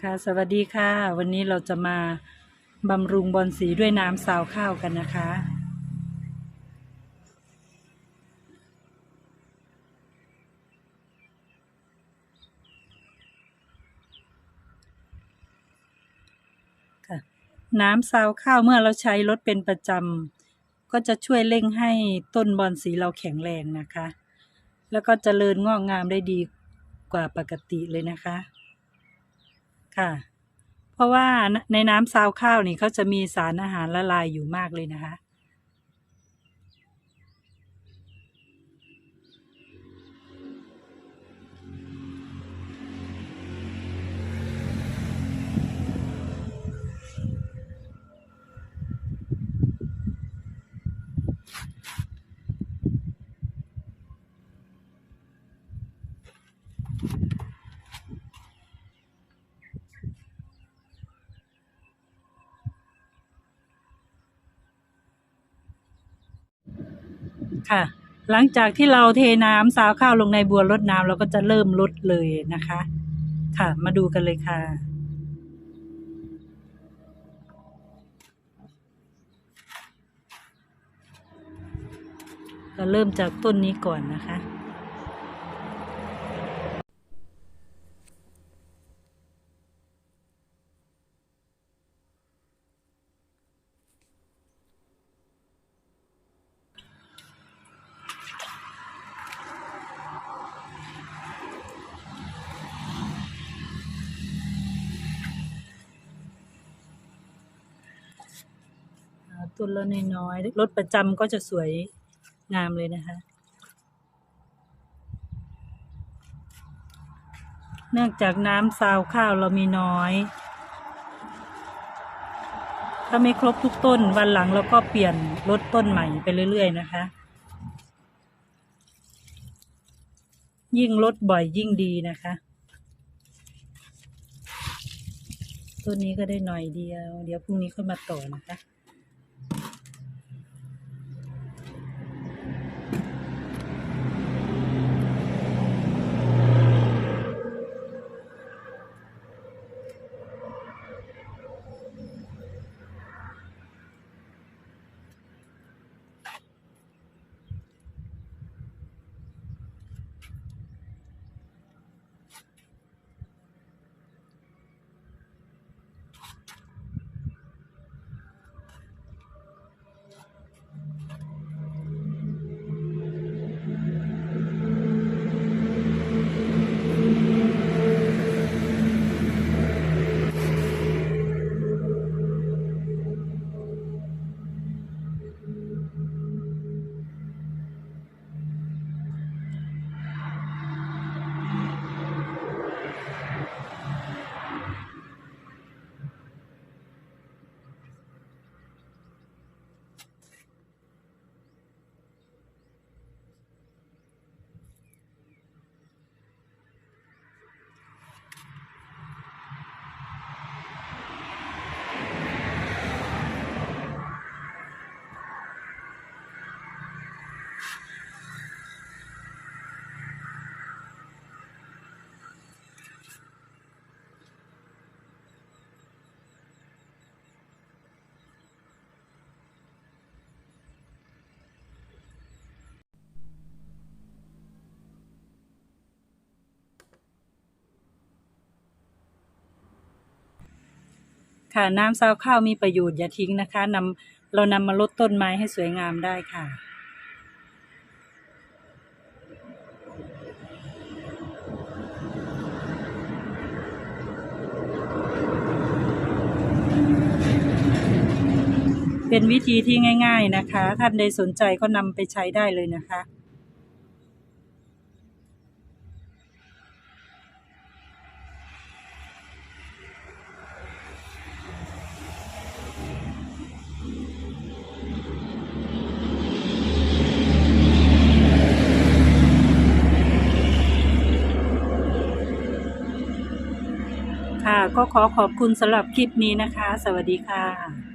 ค่ะสวัสดีค่ะ วันนี้เราจะมาบำรุงบอลสีด้วยน้ำซาวข้าวกันนะคะ น้ำซาวข้าวเมื่อเราใช้รถเป็นประจำก็จะช่วยเร่งให้ต้นบอลสีเราแข็งแรงนะคะ แล้วก็เจริญงอกงามได้ดีกว่าปกติเลยนะคะ ค่ะ เพราะว่าในน้ำซาวข้าวนี่เขาจะมีสารอาหารละลายอยู่มากเลยนะคะ ค่ะ หลังจากที่เราเทน้ำซาวข้าวลงในบัวรดน้ำเราก็จะเริ่มลดเลยนะคะ ค่ะ มาดูกันเลยค่ะเราเริ่มจากต้นนี้ก่อนนะคะ ต้นละน้อยๆรถประจำก็จะสวยงามเลยนะคะ เนื่องจากน้ำซาวข้าวเรามีน้อย ถ้าไม่ครบทุกต้นวันหลังเราก็เปลี่ยนลดต้นใหม่ไปเรื่อย ๆ นะคะ ยิ่งลดบ่อยยิ่งดีนะคะต้นนี้ก็ได้หน่อยเดียว เดี๋ยวพรุ่งนี้ค่อยมาต่อนะคะ ค่ะน้ำซาวข้าวมีประโยชน์อย่าทิ้งนะคะนำเรานำมาลดต้นไม้ให้สวยงามได้ค่ะเป็นวิธีที่ง่าย ๆนะคะ ท่านใดสนใจก็นำไปใช้ได้เลยนะคะ ค่ะ ก็ขอขอบคุณสำหรับคลิปนี้นะคะ สวัสดีค่ะ